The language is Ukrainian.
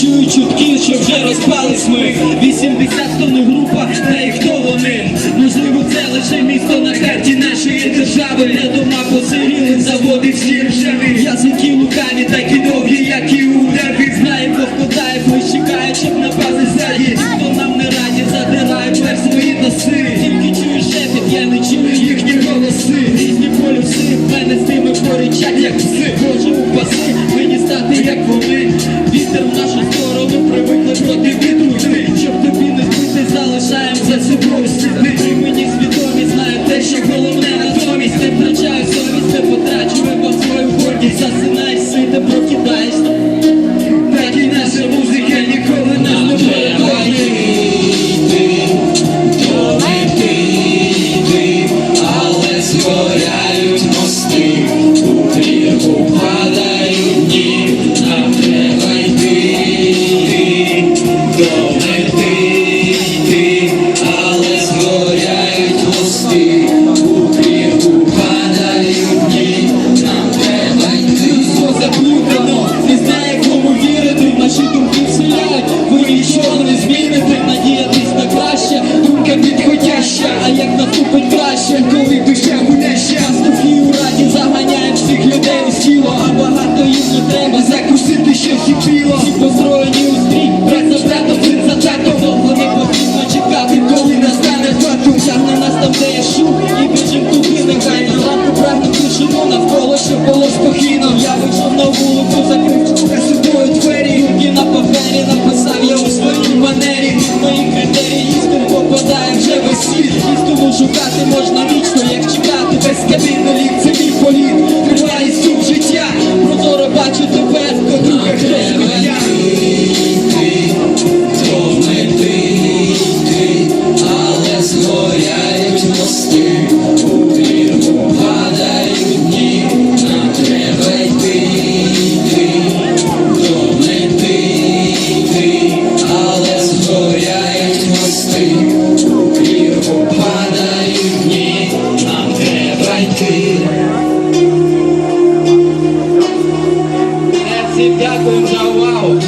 чую чутки, що вже розпались ми. 80 тонн у групах, та і хто вони? Можливо, це лише місто на карті нашої держави, де дома посиріли, заводи всі ржаві. Язики лукаві, такі довгі, як і у дереві Знає, хто вкладає, хтось чекає, щоб на бази зраді Хто нам не раді, задирає вверх свої носи. Тільки чую шепіт, я не чую їхні голоси. Різні полюси, в мене з ними поричать, як і піло. Всі построєні у стрій, син довго не потрібно чекати, коли настане фатум, тягне нас там, де є шум, і біжим туди, нехай на ранку правду тишину навколо, щоб було спокійно. Я вийшов на вулицю, закрив за собою двері, руки на папері, написав я у своїй манері. Від моїх критерій істин попадає вже весь світ. Істину шукати можна вічно, як чекати без кабіни, треба йти. Всім дякую за увагу.